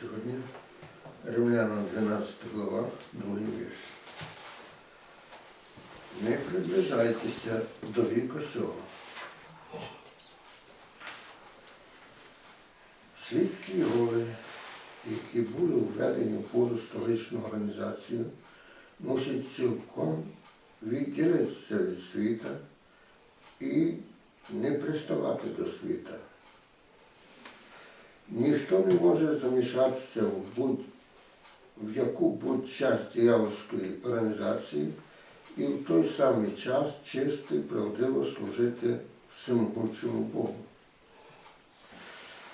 сьогодні. Римлянам 12 глава, другий вірш. Не приближайтеся до віку сього. Свідки Єгови, які були введені в Божу столичну організацію, мусять цілком відділитися від світа і не приставати до світа. Ніхто не може замішатися в будь в яку будь часть диявольської організації і в той самий час чисто і правдиво служити всемогучому Богу.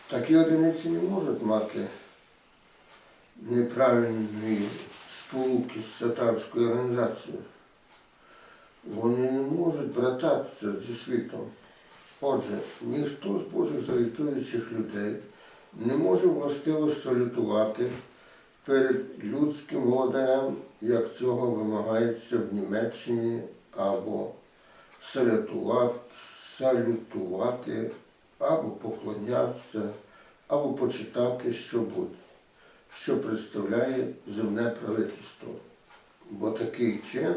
Такі одиниці не можуть мати неправильної сполуки з сатанською організацією. Вони не можуть брататися зі світом. Отже, ніхто з Божих завітуючих людей не може властиво салютувати перед людським володарем, як цього вимагається в Німеччині, або салютувати, або поклонятися, або почитати що-будь, що представляє земне правительство. Бо такий чин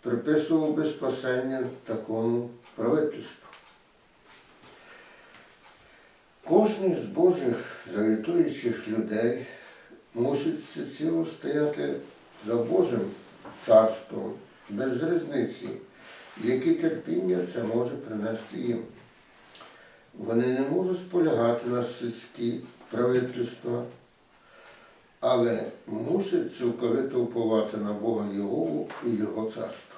приписував би спасення такому правительству. Кожний з Божих завітуючих людей мусить всеціло стояти за Божим царством, без різниці, які терпіння це може принести їм. Вони не можуть сполягати на світські правительства, але мусять цілковито уповати на Бога Його і Його царство.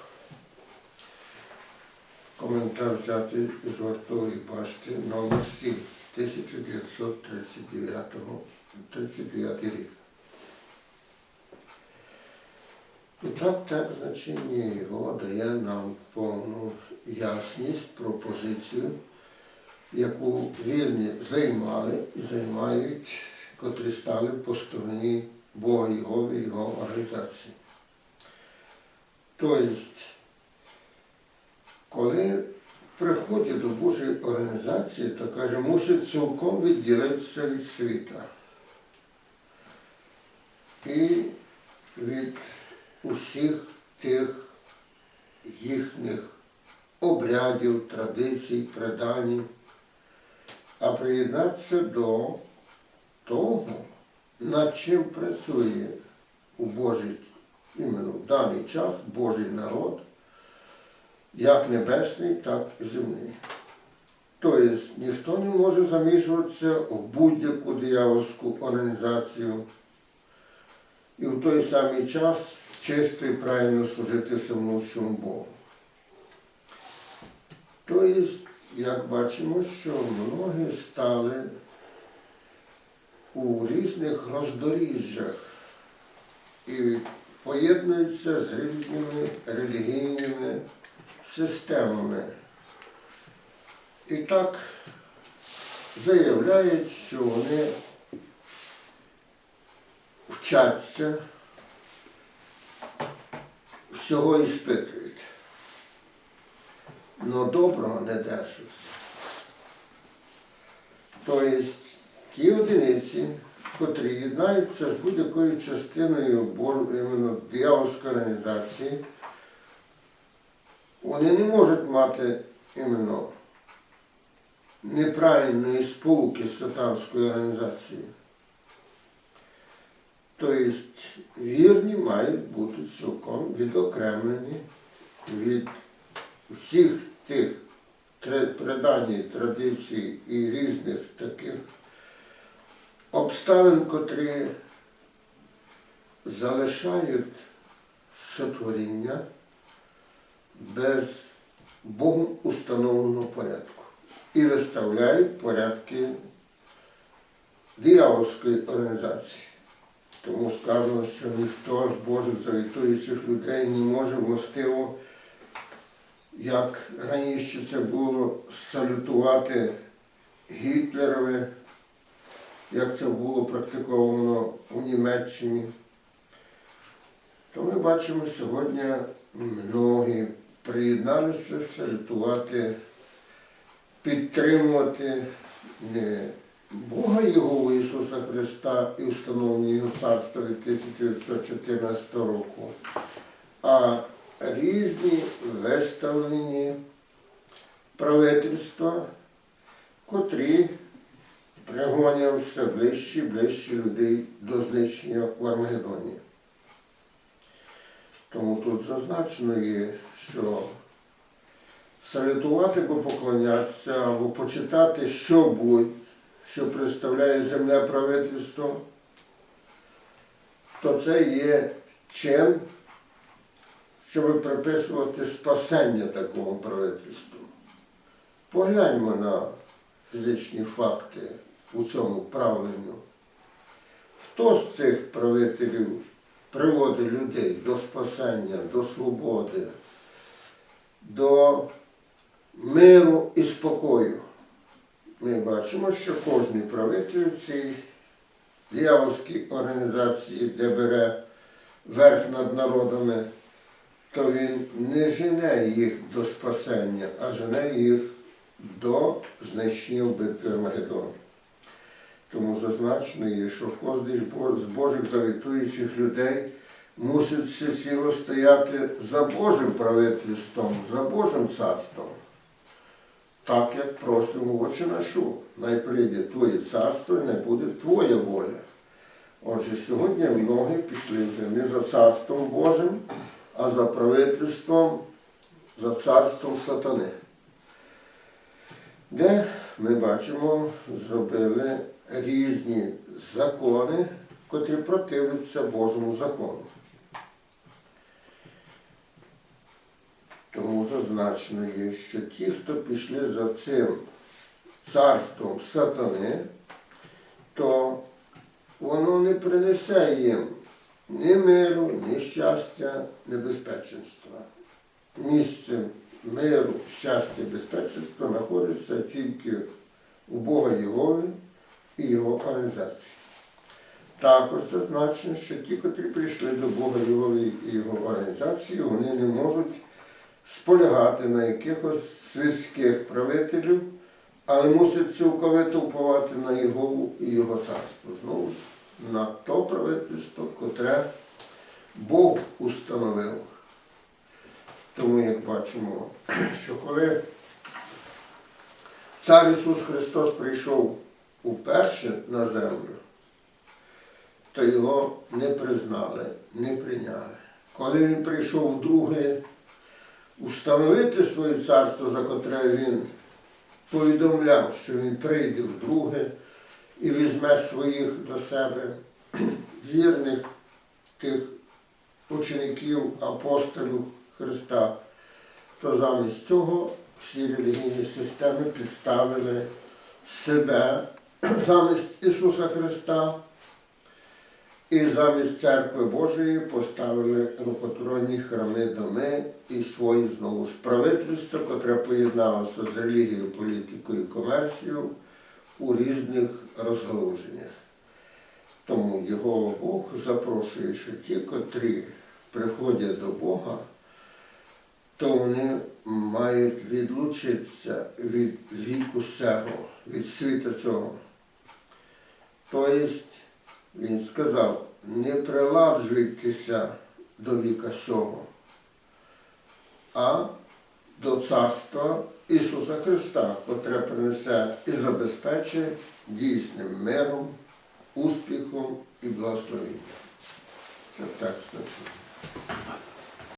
Коментар взятий з вартової башти номер 7 1939 39 рік. І так, так значення його дає нам повну ясність про позицію, яку вірні займали і займають, котрі стали по стороні Бога Його і Його організації. Тобто, коли приходять до Божої організації, то каже, мусить цілком відділитися від світа. І від усіх тих їхніх обрядів, традицій, предань, а приєднатися до того, над чим працює у Божий, іменно в даний час Божий народ, як небесний, так і земний. Тобто ніхто не може замішуватися в будь-яку диявольську організацію і в той самий час чисто і правильно служити всемогущому Богу. Тобто, як бачимо, що многі стали у різних роздоріжжях і поєднуються з різними релігійними системами. І так заявляють, що вони вчаться, всього іспитують. Но доброго не держаться. Тобто ті одиниці, котрі єднаються з будь-якою частиною іменно диявольської організації, вони не можуть мати іменно неправильної сполуки з сатанською організацією. Тобто вірні мають бути цілком відокремлені від всіх тих предань, традицій і різних таких обставин, котрі залишають сотворіння без Богом установленого порядку і виставляють порядки диявольської організації. Тому сказано, що ніхто з Божих завітуючих людей не може властиво, як раніше це було, салютувати Гітлерове, як це було практиковано у Німеччині. То ми бачимо сьогодні многі приєдналися салютувати, підтримувати Бога Його Ісуса Христа і встановлення Його царства від 1914 року, а різні виставлені правительства, котрі пригоняв все ближче і ближче людей до знищення в Армагедоні. Тому тут зазначено є, що салютувати або поклонятися, або почитати що-будь, що представляє земне правительство, то це є чин, щоб приписувати спасення такому правительству. Погляньмо на фізичні факти у цьому правленню. Хто з цих правителів приводить людей до спасення, до свободи, до миру і спокою? Ми бачимо, що кожен правитель в цій організації, де бере верх над народами, то він не жене їх до спасення, а жене їх до знищення в битві Армагеддону. Тому зазначено є, що кожен з Божих завітуючих людей мусить всеціло стояти за Божим правительством, за Божим царством. Так як просимо очі нашу, най Твоє царство і не буде Твоя воля. Отже, сьогодні многі пішли вже не за царством Божим, а за правительством, за царством сатани. Де ми бачимо, зробили різні закони, котрі противляться Божому закону. Тому зазначено є, що ті, хто пішли за цим царством сатани, то воно не принесе їм ні миру, ні щастя, ні безпеченства. Місце миру, щастя і безпеченства знаходиться тільки у Бога Єгови і Його організації. Також зазначено, що ті, котрі прийшли до Бога і Його організації, вони не можуть сполягати на якихось світських правителів, але мусять цілковито впливати на Єгову і Його царство. Знову ж на то правительство, котре Бог установив. Тому, як бачимо, що коли цар Ісус Христос прийшов уперше на землю, то його не признали, не прийняли. Коли він прийшов вдруге установити своє царство, за котре він повідомляв, що він прийде вдруге і візьме своїх до себе вірних тих учеників, апостолів Христа, то замість цього всі релігійні системи підставили себе замість Ісуса Христа і замість церкви Божої поставили рукотворні храми доми і свої знову ж правительство, котре поєдналося з релігією, політикою і комерцією у різних розгалуженнях. Тому його Бог запрошує, що ті, котрі приходять до Бога, то вони мають відлучитися від віку сего, від світу цього. Тобто, він сказав, не приладжуйтеся до віка сього, а до царства Ісуса Христа, котре принесе і забезпечить дійсним миром, успіхом і благословенням. Це так значить.